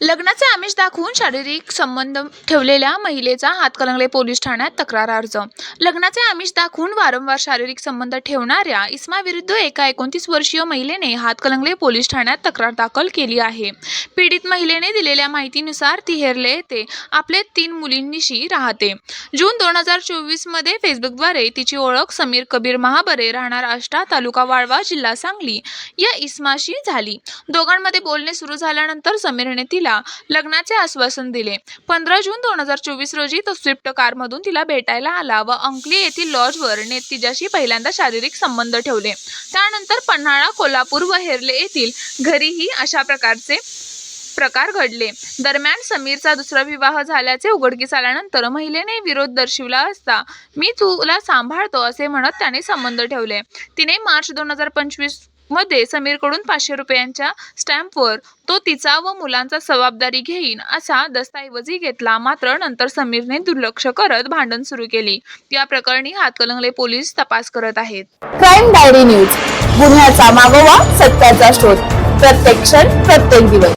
लग्नाचे आमिष दाखवून शारीरिक संबंध ठेवलेल्या महिलेचा हातकलंगले पोलीस ठाण्यात तक्रार अर्ज. लग्नाचे आमिष दाखवून वारंवार शारीरिक संबंध ठेवणाऱ्या इस्माविरुद्ध एका एकोणतीस वर्षीय महिलेने हातकलंगले पोलीस ठाण्यात तक्रार दाखल केली आहे. पीडित महिलेने दिलेल्या माहितीनुसार ती हेरले येथे आपले तीन मुलींनीशी राहते. जून दोन हजार चोवीसमध्ये फेसबुकद्वारे तिची ओळख समीर कबीर महाबरे राहणार आष्टा तालुका वाळवा जिल्हा सांगली या इस्माशी झाली. दोघांमध्ये बोलणे सुरू झाल्यानंतर समीरने तिला लग्नाचे आश्वासन दिले. पंधरा जून दोन हजार चोवीस रोजी तो स्विफ्ट कारमधून तिला भेटायला आला व अंकली येथील लॉजवर ने तिच्याशी पहिल्यांदा शारीरिक संबंध ठेवले. त्यानंतर पन्हाळा कोल्हापूर व हेरले येथील घरीही अशा प्रकारचे प्रकार घडले. दरम्यान समीरचा दुसरा विवाह झाल्याचे उघडकीस आल्यानंतर महिलेने विरोध दर्शविला असता मी तुला सांभाळतो असे म्हणत त्याने संबंध ठेवले. तिने मार्च दोन हजार पंचवीस मध्ये समीरकडून पाचशे रुपयांच्या स्टॅम्पवर तो तिचा व मुलांचा जबाबदारी घेईन असा दस्तऐवजी घेतला. मात्र नंतर समीरने दुर्लक्ष करत भांडण सुरू केली. या प्रकरणी हातकलंगले पोलीस तपास करत आहेत. Crime diary news. गुन्ह्याचा मागोवा सत्याचा शोध. प्रत्येक क्षण प्रत्येक दिवस.